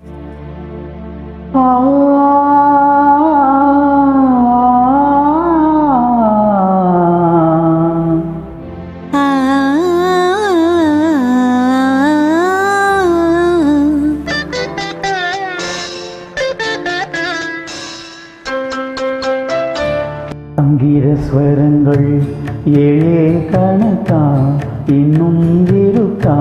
ஆ சங்கீத ஸ்வரங்கள் ஏழே கணக்கா இன்னும் இருக்கா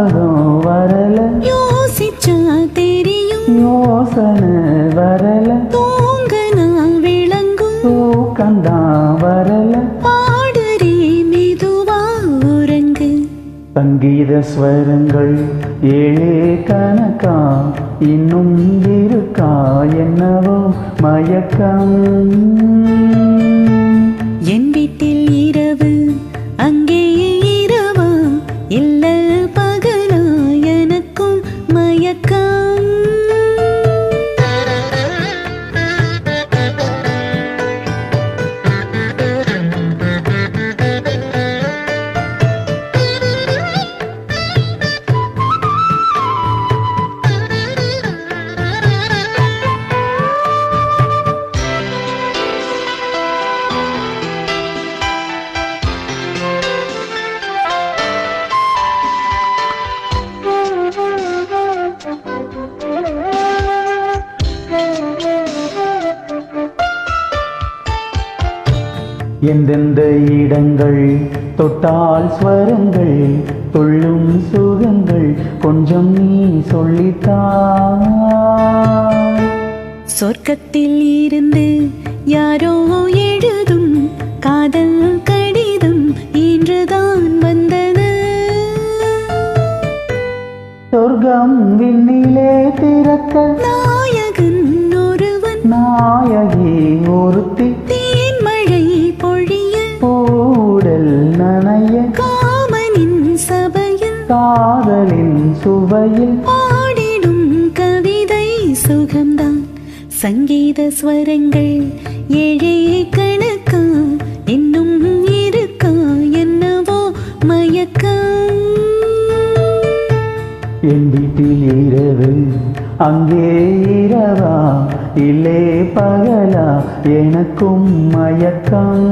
ஞாபகம் வரல. யோசிச்சா தெரியும். யோசனை வரல. தூங்க நான் விளங்கும். தூக்கந்தான் வரல. பாடுறே மெதுவா உறங்கு. சங்கீத ஸ்வரங்கள் ஏழே கணக்கா இன்னும் இருக்கா என்னவோ மயக்கம். மயக்கம் எந்தெந்த இடங்கள் தொட்டால் ஸ்வரங்கள் துள்ளும் சுகங்கள் கொஞ்சம் நீ சொல்லித்தா. சொர்க்கத்தில் இருந்து யாரோ எழுதும் காதல் கடிதம் இன்றுதான் வந்தது. சொர்க்கம் விண்ணிலே திறக்க நாயகன் ஒருவன். நாயகி ஒருத்தி. காதலின் சுவையில் பாடிடும் கவிதை சுகம்தான். சங்கீத ஸ்வரங்கள் ஏழே கணக்கா இன்னும் இருக்கா என்னவோ மயக்கம் என் வீட்டில் இரவு அங்கே இரவா இல்லே பகலா எனக்கும் மயக்கம்.